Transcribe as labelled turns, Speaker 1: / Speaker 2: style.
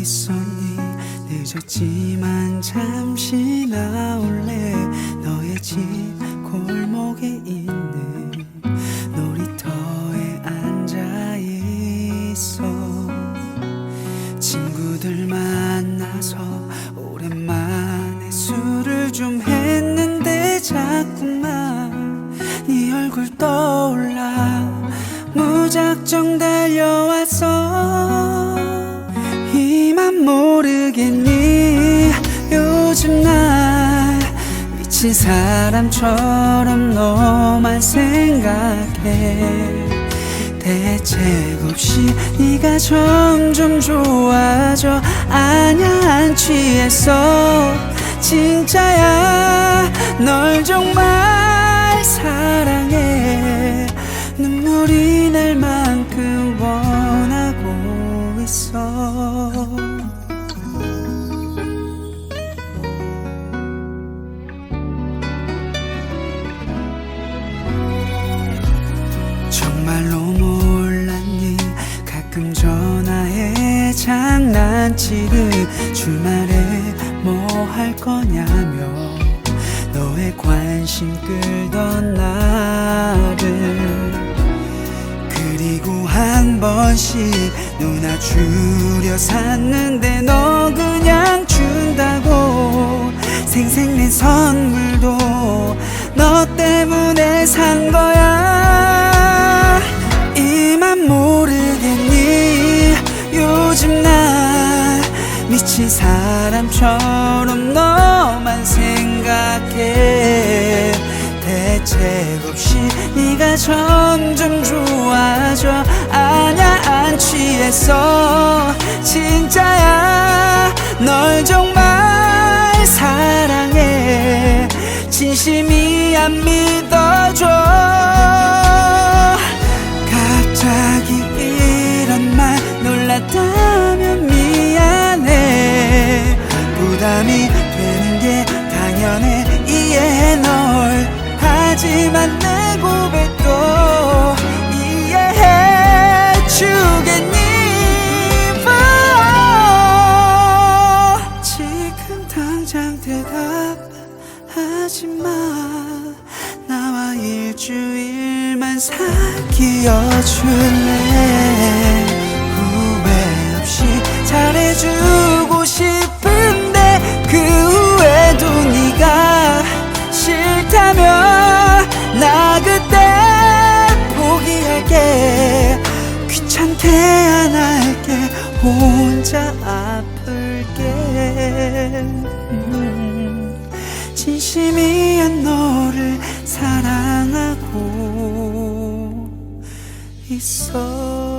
Speaker 1: 있었니? 늦었지만 잠시 나올래? 너의 집 골목에 있는 놀이터에 앉아 있어. 친구들 만나서 오랜만에 술을 좀 했는데 자꾸만 네 얼굴 떠올라. 무작정 달려왔어 미친 사람처럼 너만 생각해. 대책 없이 네가 점점 좋아져 아냐 안 취했어 진짜야 널 정말 사랑해. 눈물이 날만 몰랐니? 가끔 전화해 장난치듯 주말에 뭐 할 거냐며 너의 관심 끌던 나를 그리고 한 번씩 누나 주려 샀는데 너 그냥 준다고 생생낸 선물도 너 때문에 산거 미친 사람처럼 너만 생각해. 대책 없이 네가 점점 좋아져. 아냐 안 취했어 진짜야 하지만 내 고백도 이해해 주겠니? 지금 당장 대답하지 마. 나와 일주일만 사귀어 줄래? 후회 없이 잘해주 귀찮게 안 할게 혼자 아플게. 음, 진심이야 너를 사랑하고 있어